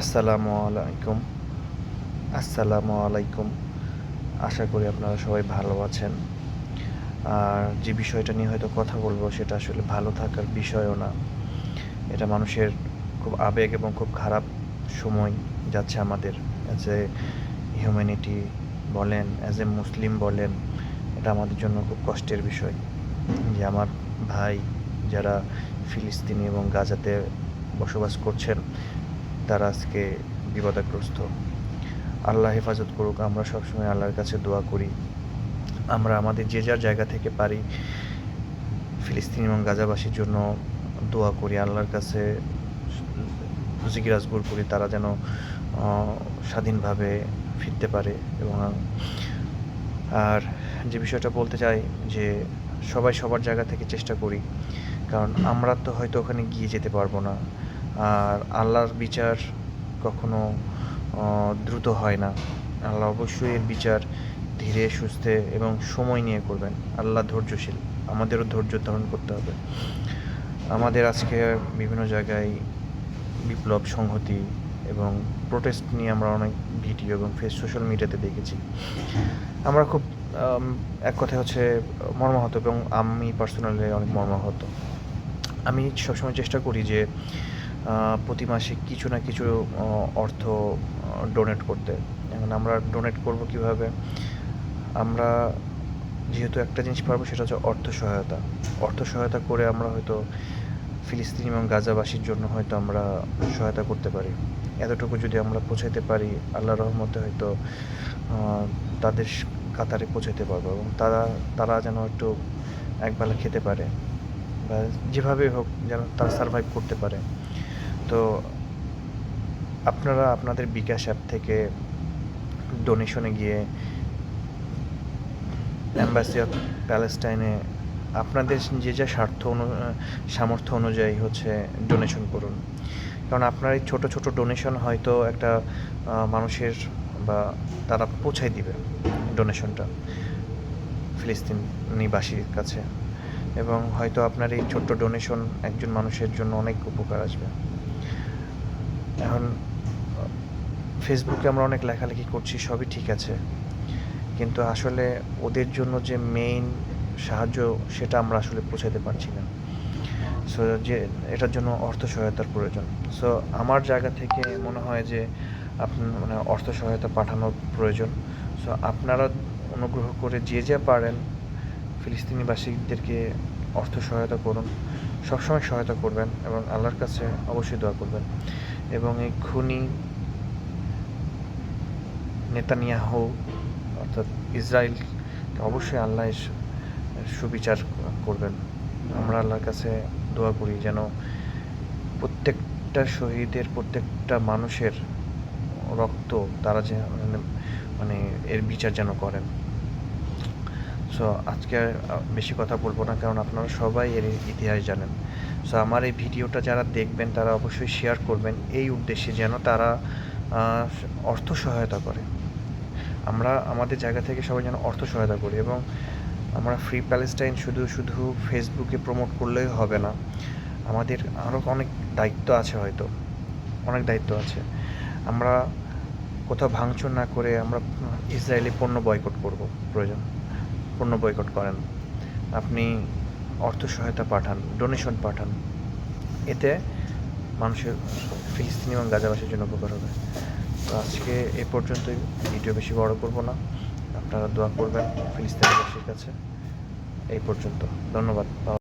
আসসালামু আলাইকুম। আসসালামু আলাইকুম। আশা করি আপনারা সবাই ভালো আছেন। আর যে বিষয়টা নিয়ে হয়তো কথা বলব, সেটা আসলে ভালো থাকার বিষয়ও না। এটা মানুষের খুব আবেগ এবং খুব খারাপ সময় যাচ্ছে আমাদের। অ্যাজ এ হিউম্যানিটি বলেন অ্যাজ এ মুসলিম বলেন, এটা আমাদের জন্য খুব কষ্টের বিষয়। যে আমার ভাই যারা ফিলিস্তিনি এবং গাজাতে বসবাস করছেন তারা আজকে বিপদাগ্রস্ত। আল্লাহ হেফাজত করুক, আমরা সবসময় আল্লাহর কাছে দোয়া করি। আমরা আমাদের যে যার জায়গা থেকে পারি, ফিলিস্তিন এবং গাজাবাসীর জন্য দোয়া করি, আল্লাহর কাছে জিজ্ঞাসগুর করি, তারা যেন স্বাধীনভাবে ফিরতে পারে এবং, আর যে বিষয়টা বলতে চাই যে সবাই সবার জায়গা থেকে চেষ্টা করি, কারণ আমরা তো হয়তো ওখানে গিয়ে যেতে পারব না। আর আল্লাহর বিচার কখনো দ্রুত হয় না। আল্লাহ অবশ্যই এর বিচার ধীরে, সুস্থে এবং সময় নিয়ে করবেন। আল্লাহ ধৈর্যশীল। আমাদেরও ধৈর্য ধারণ করতে হবে। আমাদের আজকে বিভিন্ন জায়গায় বিপ্লব, সংহতি এবং প্রোটেস্ট নিয়ে আমরা অনেক ভিডিও এবং ফেস সোশ্যাল মিডিয়াতে দেখেছি। আমরা খুব এক কথা হচ্ছে মর্মাহত এবং আমি পার্সোনালি অনেক মর্মাহত। আমি সবসময় চেষ্টা করি যে প্রতি মাসে কিছু না কিছু অর্থ ডোনেট করতে। এখন আমরা ডোনেট করব কীভাবে? আমরা যেহেতু একটা জিনিস পারব, সেটা হচ্ছে অর্থ সহায়তা। অর্থ সহায়তা করে আমরা হয়তো ফিলিস্তিনি এবং গাজাবাসীর জন্য হয়তো আমরা সহায়তা করতে পারি। এতটুকু যদি আমরা পৌঁছাইতে পারি আল্লাহ রহমতে হয়তো তাদের কাতারে পৌঁছাতে পারব এবং তারা তারা যেন একটু একবেলা খেতে পারে বা যেভাবে হোক যেন তারা সার্ভাইভ করতে পারে। তো আপনারা আপনাদের বিকাশ অ্যাপ থেকে ডোনেশনে গিয়ে অ্যাম্বাসি অফ প্যালেস্টাইনে আপনাদের যে যা স্বার্থ অনু, সামর্থ্য অনুযায়ী হচ্ছে ডোনেশন করুন। কারণ আপনার এই ছোটো ছোটো ডোনেশন হয়তো একটা মানুষের বা তারা পৌঁছাই দিবে ডোনেশনটা ফিলিস্তিনিবাসীর কাছে। এবং হয়তো আপনার এই ছোট্ট ডোনেশন একজন মানুষের জন্য অনেক উপকার আসবে। এখন ফেসবুকে আমরা অনেক লেখালেখি করছি, সবই ঠিক আছে। কিন্তু আসলে ওদের জন্য যে মেইন সাহায্য, সেটা আমরা আসলে পৌঁছাতে পারছি না। সো যে, এটার জন্য অর্থ সহায়তার প্রয়োজন। সো আমার জায়গা থেকে মনে হয় যে আপনার মানে অর্থ সহায়তা পাঠানোর প্রয়োজন। সো আপনারা অনুগ্রহ করে যে যা পারেন, ফিলিস্তিনিবাসীদেরকে অর্থ সহায়তা করুন। সবসময় সহায়তা করবেন এবং আল্লাহর কাছে অবশ্যই দোয়া করবেন। এবং এই খুনি নেতানিয়াহু, অর্থাৎ ইসরায়েল অবশ্যই আল্লাহ সুবিচার করবেন। আমরা আল্লাহর কাছে দোয়া করি যেন প্রত্যেকটা শহীদের, প্রত্যেকটা মানুষের রক্ত তারা যে মানে- এর বিচার যেন করেন। সো আজকে বেশি কথা বলব না, কারণ আপনারা সবাই এর ইতিহাস জানেন। সো আমার এই ভিডিওটা যারা দেখবেন, তারা অবশ্যই শেয়ার করবেন এই উদ্দেশ্যে যেন তারা অর্থ সহায়তা করে। আমরা, আমাদের জায়গা থেকে সবাই যেন অর্থ সহায়তা করি এবং আমরা ফ্রি প্যালেস্টাইন শুধু শুধু ফেসবুকে প্রমোট করলেই হবে না। আমাদের আরও অনেক দায়িত্ব আছে হয়তো। অনেক দায়িত্ব আছে। আমরা কোথাও ভাঙচুর না করে আমরা ইসরায়েলি পণ্য বয়কট করব প্রয়োজন। পণ্য বয়কট করেন। আপনি অর্থ সহায়তা পাঠান ডোনেশন পাঠান। এতে মানুষের ফিলিস্তিনি এবং গাজাবাসীর জন্য উপকার হবে। তো আজকে এ পর্যন্তই। ভিডিও বেশি বড় করব না। আপনারা দোয়া করবেন ফিলিস্তিনিবাসীর কাছে। এই পর্যন্ত। ধন্যবাদ।